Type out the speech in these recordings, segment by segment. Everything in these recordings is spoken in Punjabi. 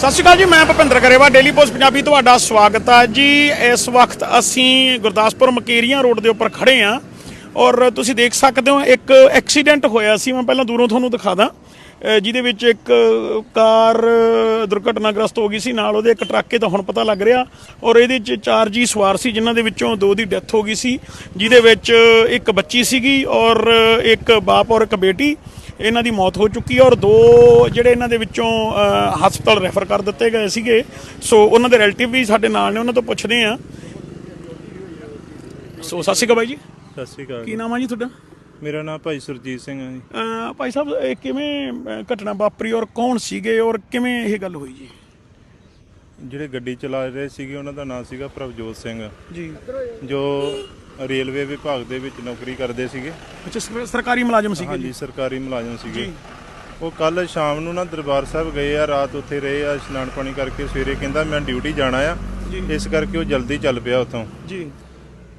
ਸਤਿ ਸ਼੍ਰੀ ਅਕਾਲ ਜੀ, ਮੈਂ ਭੁਪਿੰਦਰ ਕਰੇਵਾ ਡੇਲੀ ਪੋਸਟ ਪੰਜਾਬੀ ਤੁਹਾਡਾ ਸਵਾਗਤ ਹੈ ਜੀ। ਇਸ ਵਕਤ ਅਸੀਂ ਗੁਰਦਾਸਪੁਰ ਮਕੇਰੀਆਂ ਰੋਡ ਦੇ ਉੱਪਰ ਖੜੇ ਆ ਔਰ ਤੁਸੀਂ ਦੇਖ ਸਕਦੇ ਹੋ, ਇੱਕ ਐਕਸੀਡੈਂਟ ਹੋਇਆ ਸੀ, ਮੈਂ ਪਹਿਲਾਂ ਦੂਰੋਂ ਤੁਹਾਨੂੰ ਦਿਖਾ ਦਾਂ। ਜਿਹਦੇ ਵਿੱਚ ਇੱਕ ਕਾਰ ਦੁਰਘਟਨਾਗ੍ਰਸਤ ਹੋ ਗਈ ਸੀ, ਨਾਲ ਉਹਦੇ ਇੱਕ ਟਰੱਕੇ ਤਾਂ ਹੁਣ ਪਤਾ ਲੱਗ ਰਿਹਾ ਔਰ ਇਹਦੇ ਚ ਚਾਰ ਜੀ ਸਵਾਰ ਸੀ, ਜਿਨ੍ਹਾਂ ਦੇ ਵਿੱਚੋਂ ਦੋ ਦੀ ਡੈਥ ਹੋ ਗਈ ਸੀ, ਜਿਹਦੇ ਵਿੱਚ ਇੱਕ ਬੱਚੀ ਸੀਗੀ ਔਰ ਇੱਕ ਬਾਪ ਔਰ ਇੱਕ ਬੇਟੀ। ਇਹਨਾਂ ਦੀ ਮੌਤ ਹੋ ਚੁੱਕੀ ਹੈ ਔਰ ਦੋ ਜਿਹੜੇ ਇਹਨਾਂ ਦੇ ਵਿੱਚੋਂ ਹਸਪਤਾਲ ਰੈਫਰ ਕਰ ਦਿੱਤੇ ਗਏ ਸੀਗੇ। ਸੋ ਉਹਨਾਂ ਦੇ ਰਿਲੇਟਿਵ ਵੀ ਸਾਡੇ ਨਾਲ ਨੇ ਉਹਨਾਂ ਤੋਂ ਪੁੱਛਦੇ ਆ ਸੋ ਸਤਿ ਸ਼੍ਰੀ ਅਕਾਲ ਬਾਈ ਜੀ। ਸਤਿ ਸ਼੍ਰੀ ਅਕਾਲ। ਕੀ ਨਾਮ ਆ ਜੀ ਤੁਹਾਡਾ? ਮੇਰਾ ਨਾਮ ਭਾਈ ਸੁਰਜੀਤ ਸਿੰਘ ਹੈ ਜੀ। ਭਾਈ ਸਾਹਿਬ ਇਹ ਕਿਵੇਂ ਘਟਨਾ ਵਾਪਰੀ ਔਰ ਕੌਣ ਸੀਗੇ ਔਰ ਕਿਵੇਂ ਇਹ ਗੱਲ ਹੋਈ ਜੀ? ਜਿਹੜੇ ਗੱਡੀ ਚਲਾ ਰਹੇ ਸੀਗੇ ਉਹਨਾਂ ਦਾ ਨਾਮ ਸੀਗਾ ਪ੍ਰਭਜੋਤ ਸਿੰਘ। ਜੀ। ਜੋ ਰੇਲਵੇ ਵਿਭਾਗ ਦੇ ਵਿੱਚ ਨੌਕਰੀ ਕਰਦੇ ਸੀਗੇ। ਅੱਛਾ ਸਰ- ਸਰਕਾਰੀ ਮੁਲਾਜ਼ਮ ਸੀਗੇ ਹਾਂਜੀ ਜੀ? ਸਰਕਾਰੀ ਮੁਲਾਜ਼ਮ ਸੀਗੇ। ਜੀ। ਉਹ ਕੱਲ ਸ਼ਾਮ ਨੂੰ ਨਾ ਦਰਬਾਰ ਸਾਹਿਬ ਗਏ ਆ ਰਾਤ ਉੱਥੇ ਰਹੇ ਆ ਇਸ਼ਨਾਨ ਪਾਣੀ ਕਰਕੇ ਸਵੇਰੇ ਕਹਿੰਦਾ ਮੈਂ ਡਿਊਟੀ ਜਾਣਾ ਆ। ਜੀ। ਇਸ ਕਰਕੇ ਉਹ ਜਲਦੀ ਚੱਲ ਪਿਆ ਉੱਥੋਂ। ਜੀ।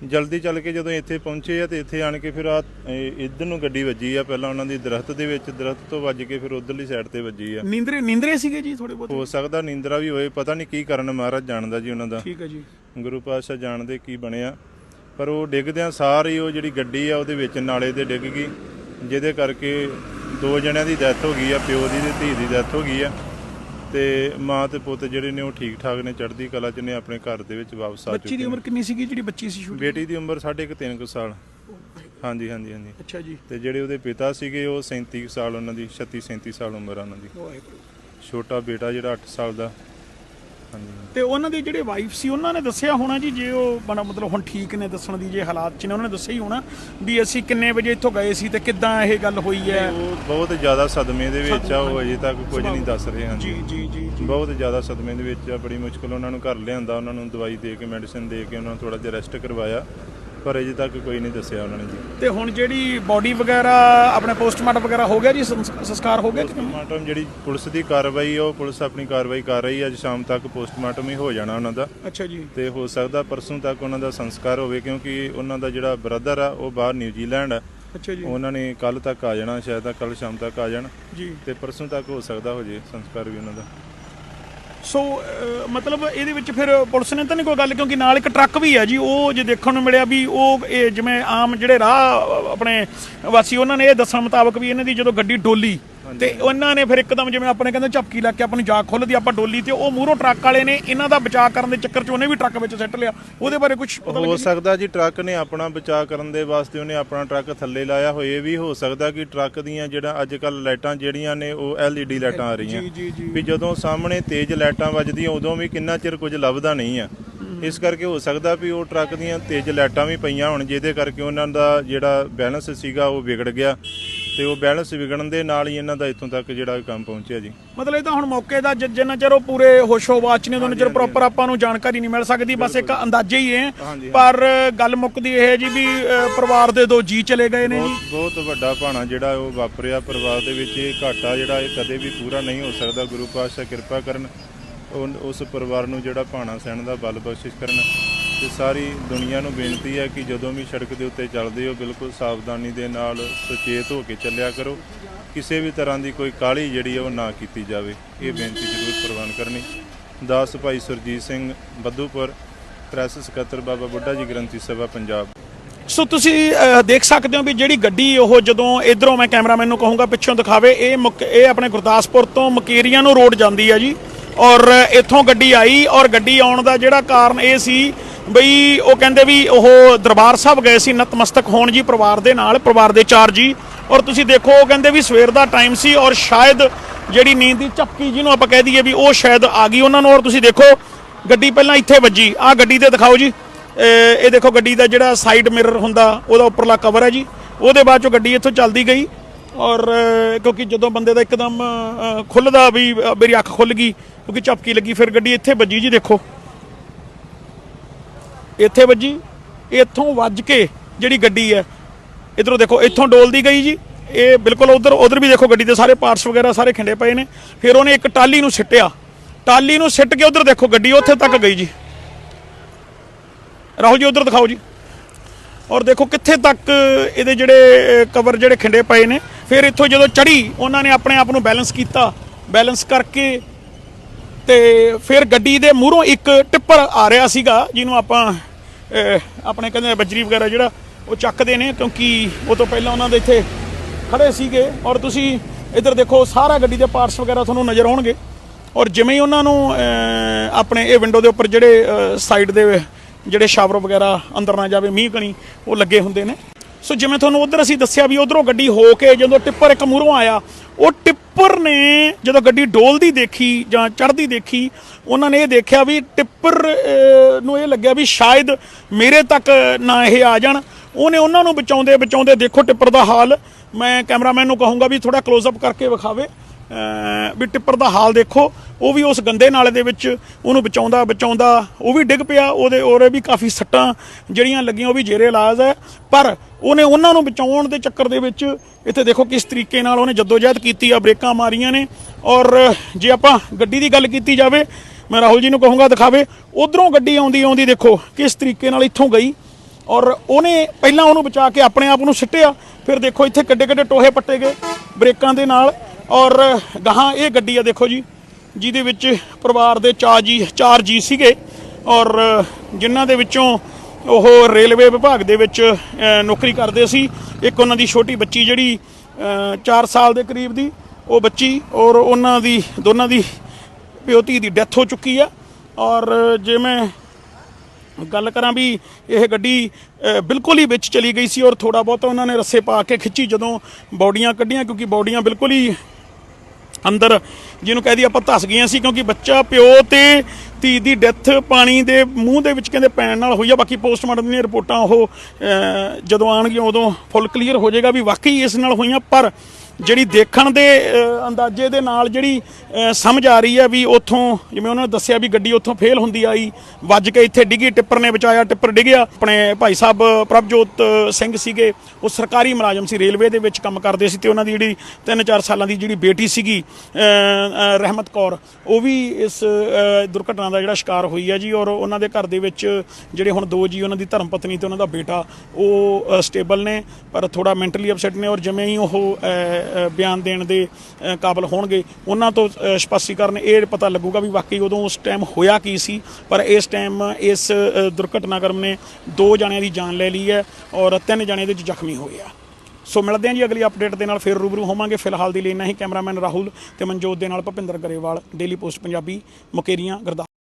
ਜਲਦੀ ਚੱਲ ਕੇ ਜਦੋਂ ਇੱਥੇ ਪਹੁੰਚੇ ਆ ਤੇ ਇੱਥੇ ਆਣ ਕੇ ਫਿਰ ਆ ਇੱਧਰ ਨੂੰ ਗੱਡੀ ਵੱਜੀ ਆ ਪਹਿਲਾਂ ਉਹਨਾਂ ਦੀ ਦਰਖਤ ਦੇ ਵਿੱਚ ਦਰਖਤ ਤੋਂ ਵੱਜ ਕੇ ਫਿਰ ਉਧਰਲੀ ਸਾਈਡ ਤੇ ਵੱਜੀ ਆ। ਨੀਂਦਰੇ ਨੀਂਦਰੇ ਸੀਗੇ ਜੀ ਥੋੜੇ ਬਹੁਤ? ਹੋ ਸਕਦਾ ਨੀਂਦਰਾ ਵੀ ਹੋਏ ਪਤਾ ਨਹੀਂ ਕੀ ਕਾਰਨ ਮਹਾਰਾਜ ਜਾਣਦਾ ਜੀ ਉਹਨਾਂ ਦਾ। ਠੀਕ ਹੈ ਜੀ। ਗੁਰੂ ਪਾਤਸ਼ਾਹ ਜਾਣਦੇ ਕੀ ਬਣਿਆ। ਪਰ ਉਹ ਡਿੱਗਦਿਆਂ ਸਾਰ ਹੀ ਉਹ ਜਿਹੜੀ ਗੱਡੀ ਆ ਉਹਦੇ ਵਿੱਚ ਨਾਲੇ ਤੇ ਡਿੱਗ ਗਈ ਜਿਹਦੇ ਕਰਕੇ ਦੋ ਜਣਿਆਂ ਦੀ ਡੈਥ ਹੋ ਗਈ ਆ ਪਿਓ ਦੀ ਤੇ ਧੀ ਦੀ ਡੈਥ ਹੋ ਗਈ ਆ। ਤੇ ਮਾਂ ਤੇ ਪੁੱਤ ਜਿਹੜੇ ਨੇ ਉਹ ਠੀਕ ਠਾਕ ਨੇ ਚੜ੍ਹਦੀ ਕਲਾ ਚ ਨੇ ਆਪਣੇ ਘਰ ਦੇ ਵਿੱਚ ਵਾਪਸ ਆ ਬੱਚੀ ਚੁੱਕੇ ਦੀ ਨੇ। ਉਮਰ ਕਿੰਨੀ ਸੀਗੀ ਜਿਹੜੀ ਬੱਚੀ ਸੀ ਛੋਟੀ? ਬੇਟੀ ਦੀ ਉਮਰ ਸਾਢੇ ਕੁ ਤਿੰਨ ਕੁ ਸਾਲ। ਹਾਂਜੀ ਹਾਂਜੀ ਹਾਂਜੀ। ਅੱਛਾ ਜੀ। ਤੇ ਜਿਹੜੇ ਉਹਦੇ ਪਿਤਾ ਸੀਗੇ ਉਹ 37 ਕੁ ਸਾਲ ਉਹਨਾਂ ਦੀ 36 37 ਸਾਲ ਉਮਰ ਆ ਉਹਨਾਂ ਦੀ। ਛੋਟਾ ਬੇਟਾ ਜਿਹੜਾ 8 ਸਾਲ ਦਾ। ਤੇ ਉਹਨਾਂ ਦੇ ਜਿਹੜੇ ਵਾਈਫ ਸੀ ਉਹਨਾਂ ਨੇ ਦੱਸਿਆ ਹੋਣਾ ਜੀ ਜੇ ਉਹ ਬਣਾ ਮਤਲਬ ਹੁਣ ਠੀਕ ਨੇ ਦੱਸਣ ਦੀ ਜੇ ਹਾਲਾਤ ਚ ਨੇ ਉਹਨਾਂ ਨੇ ਦੱਸਿਆ ਹੀ ਹੋਣਾ ਵੀ ਅਸੀਂ ਕਿੰਨੇ ਵਜੇ ਇੱਥੋਂ ਗਏ ਸੀ ਤੇ ਕਿੱਦਾਂ ਇਹ ਗੱਲ ਹੋਈ ਹੈ। ਉਹ ਬਹੁਤ ਜ਼ਿਆਦਾ ਸਦਮੇ ਦੇ ਵਿੱਚ ਆ ਉਹ ਅਜੇ ਤੱਕ ਕੁਝ ਨਹੀਂ ਦੱਸ ਰਹੇ ਹਨ ਜੀ ਜੀ ਜੀ ਜੀ। ਬਹੁਤ ਜ਼ਿਆਦਾ ਸਦਮੇ ਦੇ ਵਿੱਚ ਆ ਬੜੀ ਮੁਸ਼ਕਲ ਉਹਨਾਂ ਨੂੰ ਘਰ ਲਿਆਂਦਾ ਉਹਨਾਂ ਨੂੰ ਦਵਾਈ ਦੇ ਕੇ ਮੈਡੀਸਿਨ ਦੇ ਕੇ ਉਹਨਾਂ ਨੂੰ ਥੋੜਾ ਜਿਹਾ ਰੈਸਟ ਕਰਵਾਇਆ। ਪਰ ਅਜੇ ਤੱਕ ਕੋਈ ਨਹੀਂ ਦੱਸਿਆ ਉਹਨਾਂ ਨੇ ਜੀ। ਤੇ ਹੁਣ ਜਿਹੜੀ ਬਾਡੀ ਵਗੈਰਾ ਆਪਣੇ ਪੋਸਟਮਾਰਟਮ ਵਗੈਰਾ ਹੋ ਗਿਆ ਜੀ ਸੰਸ- ਸੰਸਕਾਰ ਹੋ ਗਿਆ ਨਹੀਂ? ਪੋਸਟਮਾਰਟਮ ਜਿਹੜੀ ਪੁਲਿਸ ਦੀ ਕਾਰਵਾਈ ਉਹ ਪੁਲਿਸ ਆਪਣੀ ਕਾਰਵਾਈ ਕਰ ਰਹੀ ਹੈ ਅੱਜ ਸ਼ਾਮ ਤੱਕ ਪੋਸਟਮਾਰਟਮ ਹੀ ਹੋ ਜਾਣਾ ਉਹਨਾਂ ਦਾ। ਅੱਛਾ ਜੀ। ਤੇ ਹੋ ਸਕਦਾ ਪਰਸੋਂ ਤੱਕ ਉਹਨਾਂ ਦਾ ਸੰਸਕਾਰ ਹੋਵੇ ਕਿਉਂਕਿ ਉਹਨਾਂ ਦਾ ਜਿਹੜਾ ਬ੍ਰਦਰ ਆ ਉਹ ਬਾਹਰ ਨਿਊਜ਼ੀਲੈਂਡ ਆ। ਅੱਛਾ ਜੀ। ਉਹਨਾਂ ਨੇ ਕੱਲ ਤੱਕ ਆ ਜਾਣਾ ਸ਼ਾਇਦ ਕੱਲ ਸ਼ਾਮ ਤੱਕ ਆ ਜਾਣ। ਜੀ। ਤੇ ਪਰਸੋਂ ਤੱਕ ਹੋ ਸਕਦਾ ਹੋ ਜੇ ਸੰਸਕਾਰ ਵੀ ਉਹਨਾਂ ਦਾ। ਸੋ ਮਤਲਬ ਇਹਦੇ ਵਿੱਚ ਫਿਰ ਪੁਲਿਸ ਨੇ ਤਾਂ ਨਹੀਂ ਕੋਈ ਗੱਲ, ਕਿਉਂਕਿ ਨਾਲ ਇੱਕ ਟਰੱਕ ਵੀ ਹੈ ਜੀ, ਉਹ ਜੇ ਦੇਖਣ ਨੂੰ ਮਿਲਿਆ ਵੀ ਉਹ ਇਹ ਜਿਵੇਂ ਆਮ ਜਿਹੜੇ ਰਾਹ ਆਪਣੇ ਵਾਸੀ, ਉਹਨਾਂ ਨੇ ਇਹ ਦੱਸਣ ਮੁਤਾਬਕ ਵੀ ਇਹਨਾਂ ਦੀ ਜਦੋਂ ਗੱਡੀ ਡੋਲੀ ਤੇ ਉਹਨਾਂ ਨੇ ਫਿਰ ਇੱਕਦਮ ਜਿਵੇਂ ਆਪਣੇ ਕਹਿੰਦੇ ਝਪਕੀ ਲੱਗ ਕੇ ਆਪਾਂ ਨੂੰ ਜਾਗ ਖੁੱਲਦੀ ਆਪਾਂ ਡੋਲੀ ਤੇ ਉਹ ਮੂਹਰੋਂ ਟਰੱਕ ਵਾਲੇ ਨੇ ਇਹਨਾਂ ਦਾ ਬਚਾਅ ਕਰਨ ਦੇ ਚੱਕਰ 'ਚ ਉਹਨੇ ਵੀ ਟਰੱਕ ਵਿੱਚ ਸਿੱਟ ਲਿਆ। ਉਹਦੇ ਬਾਰੇ ਕੁਝ ਪਤਾ ਹੋ ਸਕਦਾ ਜੀ ਟਰੱਕ ਨੇ ਆਪਣਾ ਬਚਾਅ ਕਰਨ ਦੇ ਵਾਸਤੇ ਉਹਨੇ ਆਪਣਾ ਟਰੱਕ ਥੱਲੇ ਲਾਇਆ ਹੋਏ ਵੀ ਹੋ ਸਕਦਾ ਕਿ ਟਰੱਕ ਦੀਆਂ ਜਿਹੜਾ ਅੱਜ ਕੱਲ ਲਾਈਟਾਂ ਜਿਹੜੀਆਂ ਨੇ ਉਹ LED ਲਾਈਟਾਂ ਆ ਰਹੀਆਂ। ਵੀ ਜਦੋਂ ਸਾਹਮਣੇ ਤੇਜ਼ ਲਾਈਟਾਂ ਵੱਜਦੀਆਂ ਉਦੋਂ ਵੀ ਕਿੰਨਾ ਚਿਰ ਕੁਝ ਲੱਭਦਾ ਨਹੀਂ ਆ। ਇਸ ਕਰਕੇ ਹੋ ਸਕਦਾ ਵੀ ਉਹ ਟਰੱਕ ਦੀਆਂ ਤੇਜ਼ ਲਾਈਟਾਂ ਵੀ ਪਈਆਂ ਹੋਣ ਜਿਹਦੇ ਕਰਕੇ ਉਹਨਾਂ ਦਾ ਜਿਹੜਾ ਬੈਲੈਂਸ ਸੀਗਾ ਉਹ ਵਿਗੜ ਗਿਆ। ਤੇ ਉਹ ਬੈਲੈਂਸ ਵਿਗੜਨ ਦੇ ਨਾਲ ਹੀ ਇਹਨਾਂ ਦਾ ਇੱਥੋਂ ਤੱਕ ਜਿਹੜਾ ਕੰਮ ਪਹੁੰਚਿਆ ਜੀ। ਮਤਲਬ ਇਹ ਤਾਂ ਹੁਣ ਮੌਕੇ ਦਾ ਜ- ਜਿੰਨਾ ਚਿਰ ਉਹ ਪੂਰੇ ਹੋਸ਼ੋ-ਵਾਚ ਨੇ ਉਹਨਾਂ ਚਿਰ ਪ੍ਰੋਪਰ ਆਪਾਂ ਨੂੰ ਜਾਣਕਾਰੀ ਨਹੀਂ ਮਿਲ ਸਕਦੀ ਬਸ ਇੱਕ ਅੰਦਾਜ਼ੇ ਹੀ ਹੈ। ਹਾਂਜੀ, ਪਰ ਗੱਲ ਮੁੱਕਦੀ ਇਹ ਹੈ ਜੀ ਵੀ ਪਰਿਵਾਰ ਦੇ ਦੋ ਜੀ ਚਲੇ ਗਏ ਨੇ ਜੀ। ਬਹੁਤ ਵੱਡਾ ਭਾਣਾ ਜਿਹੜਾ ਉਹ ਵਾਪਰਿਆ ਪਰਿਵਾਰ ਦੇ ਵਿੱਚ। ਇਹ ਘਾਟਾ ਜਿਹੜਾ ਇਹ ਕਦੇ ਵੀ ਪੂਰਾ ਨਹੀਂ ਹੋ ਸਕਦਾ। ਗੁਰੂ ਪਾਤਸ਼ਾਹ ਕਿਰਪਾ ਕਰਨ ਉਸ ਪਰਿਵਾਰ ਨੂੰ ਜਿਹੜਾ ਭਾਣਾ ਸਹਿਣ ਦਾ ਬਲ ਬਖਸ਼ਿਸ਼ ਕਰਨ। ਤੇ ਸਾਰੀ ਦੁਨੀਆ ਨੂੰ ਬੇਨਤੀ ਹੈ ਕਿ ਜਦੋਂ ਵੀ ਸੜਕ ਦੇ ਉੱਤੇ ਚੱਲਦੇ ਹੋ, ਬਿਲਕੁਲ ਸਾਵਧਾਨੀ ਦੇ ਨਾਲ ਸੁਚੇਤ ਹੋ ਕੇ ਚੱਲਿਆ ਕਰੋ। ਕਿਸੇ ਵੀ ਤਰ੍ਹਾਂ ਦੀ ਕੋਈ ਕਾਹਲੀ ਜਿਹੜੀ ਹੈ ਉਹ ਨਾ ਕੀਤੀ ਜਾਵੇ। ਇਹ ਬੇਨਤੀ ਜ਼ਰੂਰ ਪ੍ਰਵਾਨ ਕਰਨੀ। ਦਾਸ ਭਾਈ ਸੁਰਜੀਤ ਸਿੰਘ ਬੱਧੂਪੁਰ, ਪ੍ਰੈਸ ਸਕੱਤਰ ਬਾਬਾ ਬੁੱਢਾ ਜੀ ਗ੍ਰੰਥੀ ਸਭਾ, ਪੰਜਾਬ। ਸੋ ਤੁਸੀਂ ਦੇਖ ਸਕਦੇ ਹੋ ਵੀ ਜਿਹੜੀ ਗੱਡੀ ਉਹ ਜਦੋਂ ਇਧਰੋਂ ਮੈਂ ਕੈਮਰਾਮੈਨ ਨੂੰ ਕਹੂੰਗਾ, ਪਿੱਛੋਂ ਦਿਖਾਵੇ, ਇਹ ਮੁਕ- ਇਹ ਆਪਣੇ ਗੁਰਦਾਸਪੁਰ ਤੋਂ ਮਕੇਰੀਆਂ ਨੂੰ ਰੋਡ ਜਾਂਦੀ ਹੈ ਜੀ। ਔਰ ਇੱਥੋਂ ਗੱਡੀ ਆਈ ਔਰ ਗੱਡੀ ਆਉਣ ਦਾ ਜਿਹੜਾ ਕਾਰਨ ਇਹ ਸੀ ਬਈ ਉਹ ਕਹਿੰਦੇ ਵੀ ਉਹ ਦਰਬਾਰ ਸਾਹਿਬ ਗਏ ਸੀ ਨਤਮਸਤਕ ਹੋਣ ਜੀ ਪਰਿਵਾਰ ਦੇ ਨਾਲ ਪਰਿਵਾਰ ਦੇ ਚਾਰ ਜੀ। ਔਰ ਤੁਸੀਂ ਦੇਖੋ ਉਹ ਕਹਿੰਦੇ ਵੀ ਸਵੇਰ ਦਾ ਟਾਈਮ ਸੀ ਔਰ ਸ਼ਾਇਦ ਜਿਹੜੀ ਨੀਂਦ ਦੀ ਝਪਕੀ ਜਿਹਨੂੰ ਆਪਾਂ ਕਹਿ ਦਈਏ ਵੀ ਉਹ ਸ਼ਾਇਦ ਆ ਗਈ ਉਹਨਾਂ ਨੂੰ। ਔਰ ਤੁਸੀਂ ਦੇਖੋ ਗੱਡੀ ਪਹਿਲਾਂ ਇੱਥੇ ਵੱਜੀ। ਆਹ ਗੱਡੀ ਤੇ ਦਿਖਾਓ ਜੀ। ਇਹ ਦੇਖੋ ਗੱਡੀ ਦਾ ਜਿਹੜਾ ਸਾਈਡ ਮਿਰਰ ਹੁੰਦਾ ਉਹਦਾ ਉੱਪਰਲਾ ਕਵਰ ਹੈ ਜੀ। ਉਹਦੇ ਬਾਅਦ ਚੋਂ ਗੱਡੀ ਇੱਥੋਂ ਚੱਲਦੀ ਗਈ। ਔਰ ਕਿਉਂਕਿ ਜਦੋਂ ਬੰਦੇ ਦਾ ਇੱਕਦਮ ਅਹ, ਖੁੱਲਦਾ ਵੀ ਮੇਰੀ ਅੱਖ ਖੁੱਲ ਗਈ ਕਿਉਂਕਿ ਝਪਕੀ ਲੱਗੀ ਫਿਰ ਗੱਡੀ ਇੱਥੇ ਵੱਜੀ ਜੀ ਦੇਖੋ। ਇੱਥੇ ਵੱਜੀ, ਇੱਥੋਂ ਵੱਜ ਕੇ ਜਿਹੜੀ ਗੱਡੀ ਹੈ, ਇਧਰੋਂ ਦੇਖੋ, ਇੱਥੋਂ ਡੋਲਦੀ ਗਈ ਜੀ। ਇਹ ਬਿਲਕੁਲ ਉਧਰ ਉਧਰ ਵੀ ਦੇਖੋ ਗੱਡੀ ਦੇ ਸਾਰੇ ਪਾਰਟਸ ਵਗੈਰਾ ਸਾਰੇ ਖਿੰਡੇ ਪਏ ਨੇ। ਫਿਰ ਉਹਨੇ ਇੱਕ ਟਾਲੀ ਨੂੰ ਸਿੱਟਿਆ। ਟਾਲੀ ਨੂੰ ਸਿੱਟ ਕੇ ਉਧਰ ਦੇਖੋ ਗੱਡੀ ਉੱਥੇ ਤੱਕ ਗਈ ਜੀ। ਰਾਹੁਲ ਜੀ, ਉਧਰ ਦਿਖਾਓ ਜੀ। ਔਰ ਦੇਖੋ ਕਿੱਥੇ ਤੱਕ ਇਹਦੇ ਜਿਹੜੇ ਕਵਰ ਜਿਹੜੇ ਖਿੰਡੇ ਪਏ ਨੇ। ਫਿਰ ਇੱਥੋਂ ਜਦੋਂ ਚੜੀ ਉਹਨਾਂ ਨੇ ਆਪਣੇ ਆਪ ਨੂੰ ਬੈਲੈਂਸ ਕੀਤਾ। ਬੈਲੈਂਸ ਕਰਕੇ ਤੇ ਫਿਰ ਗੱਡੀ ਦੇ ਮੂਹਰੋਂ ਇੱਕ ਟਿੱਪਰ ਆ ਰਿਹਾ ਸੀਗਾ, ਜਿਹਨੂੰ ਆਪਾਂ ਆਪਣੇ ਕਹਿੰਦੇ ਬੱਜਰੀ ਵਗੈਰਾ ਜਿਹੜਾ ਉਹ ਚੱਕਦੇ ਨੇ, ਕਿਉਂਕਿ ਉਹ ਤੋਂ ਪਹਿਲਾਂ ਉਹਨਾਂ ਦੇ ਇੱਥੇ ਖੜੇ ਸੀਗੇ। ਔਰ ਤੁਸੀਂ ਇੱਧਰ ਦੇਖੋ, ਸਾਰਾ ਗੱਡੀ ਦੇ ਪਾਰਟਸ ਵਗੈਰਾ ਤੁਹਾਨੂੰ ਨਜ਼ਰ ਆਉਣਗੇ। ਔਰ ਜਿਵੇਂ ਹੀ ਉਹਨਾਂ ਨੂੰ ਆਪਣੇ ਇਹ ਵਿੰਡੋ ਦੇ ਉੱਪਰ ਜਿਹੜੇ ਸਾਈਡ ਦੇ ਜਿਹੜੇ ਸ਼ਾਵਰ ਵਗੈਰਾ ਅੰਦਰ ਨਾ ਜਾਵੇ, ਮੀਂਹ ਕਣੀ, ਉਹ ਲੱਗੇ ਹੁੰਦੇ ਨੇ। ਸੋ ਜਿਵੇਂ ਤੁਹਾਨੂੰ ਉਧਰ ਅਸੀਂ ਦੱਸਿਆ ਵੀ ਉਧਰੋਂ ਗੱਡੀ ਹੋ ਕੇ ਜਦੋਂ ਟਿੱਪਰ ਇੱਕ ਮੂਹਰੋਂ ਆਇਆ, ਉਹ ਟਿੱਪਰ ਨੇ ਜਦੋਂ ਗੱਡੀ ਡੋਲਦੀ ਦੇਖੀ ਜਾਂ ਚੜ੍ਹਦੀ ਦੇਖੀ, ਉਹਨਾਂ ਨੇ ਇਹ ਦੇਖਿਆ ਵੀ ਟਿੱਪਰ ਨੂੰ ਇਹ ਲੱਗਿਆ ਵੀ ਸ਼ਾਇਦ ਮੇਰੇ ਤੱਕ ਨਾ ਇਹ ਆ ਜਾਣ। ਉਹਨੇ ਉਹਨਾਂ ਨੂੰ ਬਚਾਉਂਦੇ ਬਚਾਉਂਦੇ ਦੇਖੋ ਟਿੱਪਰ ਦਾ ਹਾਲ, ਮੈਂ ਕੈਮਰਾਮੈਨ ਨੂੰ ਕਹੂੰਗਾ ਵੀ ਥੋੜਾ ক্লোਜ਼ ਅਪ ਕਰਕੇ ਵਿਖਾਵੇ। ਵੀ ਟਿੱਪਰ ਦਾ ਹਾਲ ਦੇਖੋ, ਉਹ ਵੀ ਉਸ ਗੰਦੇ ਨਾਲੇ ਦੇ ਵਿੱਚ ਉਹਨੂੰ ਬਚਾਉਂਦਾ ਬਚਾਉਂਦਾ, ਉਹ ਵੀ ਡਿੱਗ ਪਿਆ, ਉਹਦੇ ਉਹਦੇ ਵੀ ਕਾਫੀ ਸੱਟਾਂ ਜਿਹੜੀਆਂ ਲੱਗੀਆਂ, ਉਹ ਵੀ ਜੇਰੇ ਇਲਾਜ ਹੈ। ਪਰ ਉਹਨੇ ਉਹਨਾਂ ਨੂੰ ਬਚਾਉਣ ਦੇ ਚੱਕਰ ਦੇ ਵਿੱਚ ਇੱਥੇ ਦੇਖੋ ਕਿਸ ਤਰੀਕੇ ਨਾਲ ਉਹਨੇ ਜਦੋਜਹਿਦ ਕੀਤੀ ਆ, ਬ੍ਰੇਕਾਂ ਮਾਰੀਆਂ ਨੇ। ਔਰ ਜੇ ਆਪਾਂ ਗੱਡੀ ਦੀ ਗੱਲ ਕੀਤੀ ਜਾਵੇ, ਮੈਂ ਰਾਹੁਲ ਜੀ ਨੂੰ ਕਹੂੰਗਾ ਦਿਖਾਵੇ, ਉਧਰੋਂ ਗੱਡੀ ਆਉਂਦੀ ਆਉਂਦੀ ਦੇਖੋ ਕਿਸ ਤਰੀਕੇ ਨਾਲ ਇੱਥੋਂ ਗਈ। ਔਰ ਉਹਨੇ ਪਹਿਲਾਂ ਉਹਨੂੰ ਬਚਾ ਕੇ ਆਪਣੇ ਆਪ ਨੂੰ ਸਿੱਟਿਆ, ਫਿਰ ਦੇਖੋ ਇੱਥੇ ਕਿੱਡੇ ਕਿੱਡੇ ਟੋਹੇ ਪੱਟੇ ਗਏ ਬ੍ਰੇਕਾਂ ਦੇ ਨਾਲ। ਔਰ ਗਾਹਾਂ ਇਹ ਗੱਡੀ ਆ ਦੇਖੋ ਜੀ, ਜਿਹਦੇ ਵਿੱਚ ਪਰਿਵਾਰ ਦੇ ਚਾਰ ਜੀ ਚਾਰ ਜੀ ਸੀਗੇ ਔਰ ਜਿਨ੍ਹਾਂ ਦੇ ਵਿੱਚੋਂ ਉਹ ਰੇਲਵੇ ਵਿਭਾਗ ਦੇ ਵਿੱਚ ਨੌਕਰੀ ਕਰਦੇ ਸੀ। ਇੱਕ ਉਹਨਾਂ ਦੀ ਛੋਟੀ ਬੱਚੀ ਜਿਹੜੀ 4 ਸਾਲ ਦੇ ਕਰੀਬ ਦੀ, ਉਹ ਬੱਚੀ ਔਰ ਉਹਨਾਂ ਦੀ, ਦੋਨਾਂ ਦੀ ਪਿਓ ਧੀ ਦੀ ਡੈਥ ਹੋ ਚੁੱਕੀ ਆ। ਔਰ ਜੇ ਮੈਂ ਗੱਲ ਕਰਾਂ ਵੀ ਇਹ ਗੱਡੀ ਬਿਲਕੁਲ ਹੀ ਵਿੱਚ ਚਲੀ ਗਈ ਸੀ ਔਰ ਥੋੜਾ ਬਹੁਤਾ ਉਹਨਾਂ ਨੇ ਰੱਸੇ ਪਾ ਕੇ ਖਿੱਚੀ ਜਦੋਂ ਬੋਡੀਆਂ ਕੱਢੀਆਂ, ਕਿਉਂਕਿ ਬੋਡੀਆਂ ਬਿਲਕੁਲ ਹੀ ਅੰਦਰ, ਜਿਹਨੂੰ ਕਹਿ ਦਈਏ ਆਪਾਂ ਧਸ ਗਈਆਂ ਸੀ, ਕਿਉਂਕਿ ਬੱਚਾ, ਪਿਓ ਤੇ ਧੀ ਦੀ ਡੈਥ ਪਾਣੀ ਦੇ ਮੂੰਹ ਦੇ ਵਿੱਚ ਕਹਿੰਦੇ ਪੈਣ ਨਾਲ ਹੋਈ ਆ, ਬਾਕੀ ਪੋਸਟਮਾਰਟਮ ਦੀਆਂ ਰਿਪੋਰਟਾਂ ਉਹ ਜਦੋਂ ਆਣਗੀਆਂ ਉਦੋਂ ਫੁੱਲ ਕਲੀਅਰ ਹੋ ਜਾਏਗਾ ਵੀ ਵਾਕਈ ਇਸ ਨਾਲ ਹੋਈਆਂ, ਪਰ ਜਿਹੜੀ ਦੇਖਣ ਦੇ ਅੰਦਾਜ਼ੇ ਦੇ ਨਾਲ ਜਿਹੜੀ ਸਮਝ ਆ ਰਹੀ ਹੈ ਵੀ ਉੱਥੋਂ, ਜਿਵੇਂ ਉਹਨਾਂ ਨੇ ਦੱਸਿਆ ਵੀ ਗੱਡੀ ਉੱਥੋਂ ਫੇਲ ਹੁੰਦੀ ਆਈ, ਵੱਜ ਕੇ ਇੱਥੇ ਡਿੱਗੀ, ਟਿੱਪਰ ਨੇ ਬਚਾਇਆ, ਟਿੱਪਰ ਡਿੱਗਿਆ ਆਪਣੇ ਭਾਈ ਸਾਹਿਬ ਪ੍ਰਭਜੋਤ ਸਿੰਘ ਸੀਗੇ, ਉਹ ਸਰਕਾਰੀ ਮੁਲਾਜ਼ਮ ਸੀ, ਰੇਲਵੇ ਦੇ ਵਿੱਚ ਕੰਮ ਕਰਦੇ ਸੀ ਤੇ ਉਹਨਾਂ ਦੀ ਜਿਹੜੀ 3-4 ਸਾਲਾਂ ਦੀ ਜਿਹੜੀ ਬੇਟੀ ਸੀਗੀ ਰਹਿਮਤ ਕੌਰ, ਉਹ ਵੀ ਇਸ ਦੁਰਘਟਨਾ ਦਾ ਜਿਹੜਾ ਸ਼ਿਕਾਰ ਹੋਈ ਹੈ ਜੀ ਔਰ ਉਹਨਾਂ ਦੇ ਘਰ ਦੇ ਵਿੱਚ ਜਿਹੜੇ ਹੁਣ ਦੋ ਜੀ, ਉਹਨਾਂ ਦੀ ਧਰਮ ਪਤਨੀ ਤੇ ਉਹਨਾਂ ਦਾ ਬੇਟਾ, ਉਹ ਸਟੇਬਲ ਨੇ, ਪਰ ਥੋੜਾ ਮੈਂਟਲੀ ਅਪਸੈਟ ਨੇ ਔਰ ਜਿਵੇਂ ਹੀ ਉਹ ਬਿਆਨ ਦੇਣ ਦੇ ਕਾਬਲ ਹੋਣਗੇ। ਉਹਨਾਂ ਤੋਂ ਅਹ, ਸਪਸ਼ਟੀਕਰਨ ਇਹ ਪਤਾ ਲੱਗੂਗਾ ਵੀ ਵਾਕਈ ਉਦੋਂ ਉਸ ਟਾਈਮ ਹੋਇਆ ਕੀ ਸੀ। ਪਰ ਇਸ ਟਾਈਮ ਇਸ ਅਹ, ਦੁਰਘਟਨਾਕ੍ਰਮ ਨੇ ਦੋ ਜਣਿਆਂ ਦੀ ਜਾਨ ਲੈ ਲਈ ਹੈ ਔਰ ਤਿੰਨ ਜਣੇ ਦੇ ਜ਼ਖਮੀ ਹੋਏ ਆ। ਸੋ ਮਿਲਦੇ ਹਾਂ ਜੀ ਅਗਲੀ ਅਪਡੇਟ ਦੇ ਨਾਲ ਫਿਰ ਰੂਬਰੂ ਹੋਵਾਂਗੇ। ਫਿਲਹਾਲ ਦੇ ਲਈ ਇੰਨਾ ਹੀ। ਕੈਮਰਾਮੈਨ ਰਾਹੁਲ ਤੇ ਮਨਜੋਤ ਦੇ ਨਾਲ ਭਪਿੰਦਰ ਗਰੇਵਾਲ ਡੇਲੀ ਪੋਸਟ ਪੰਜਾਬੀ ਮੁਕੇਰੀਆਂ ਗੁਰਦਾਸਪੁਰ।